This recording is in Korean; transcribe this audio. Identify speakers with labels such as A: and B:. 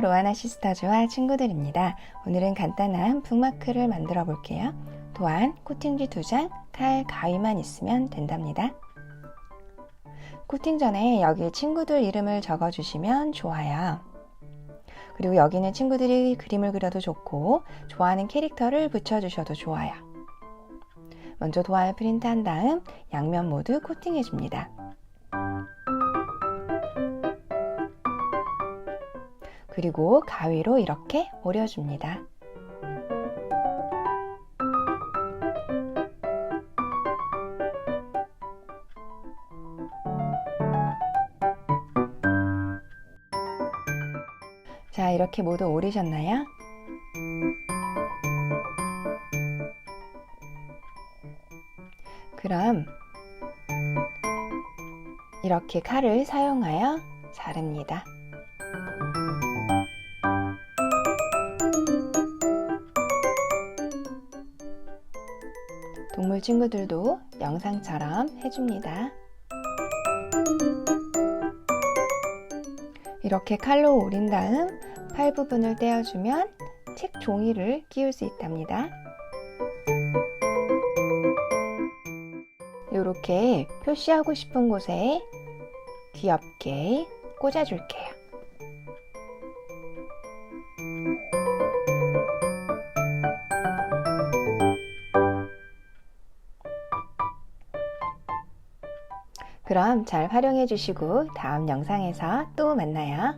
A: 로아나 시스터즈와 친구들입니다. 오늘은 간단한 북마크를 만들어 볼게요. 또한 코팅지 두 장, 칼, 가위만 있으면 된답니다. 코팅 전에 여기 친구들 이름을 적어 주시면 좋아요. 그리고 여기는 친구들이 그림을 그려도 좋고 좋아하는 캐릭터를 붙여주셔도 좋아요. 먼저 도안을 프린트한 다음 양면 모두 코팅해 줍니다. 그리고 가위로 이렇게 오려줍니다. 자, 이렇게 모두 오리셨나요? 그럼 이렇게 칼을 사용하여 자릅니다. 동물 친구들도 영상처럼 해줍니다. 이렇게 칼로 오린 다음 팔 부분을 떼어주면 책 종이를 끼울 수 있답니다. 이렇게 표시하고 싶은 곳에 귀엽게 꽂아줄게요. 그럼 잘 활용해 주시고 다음 영상에서 또 만나요.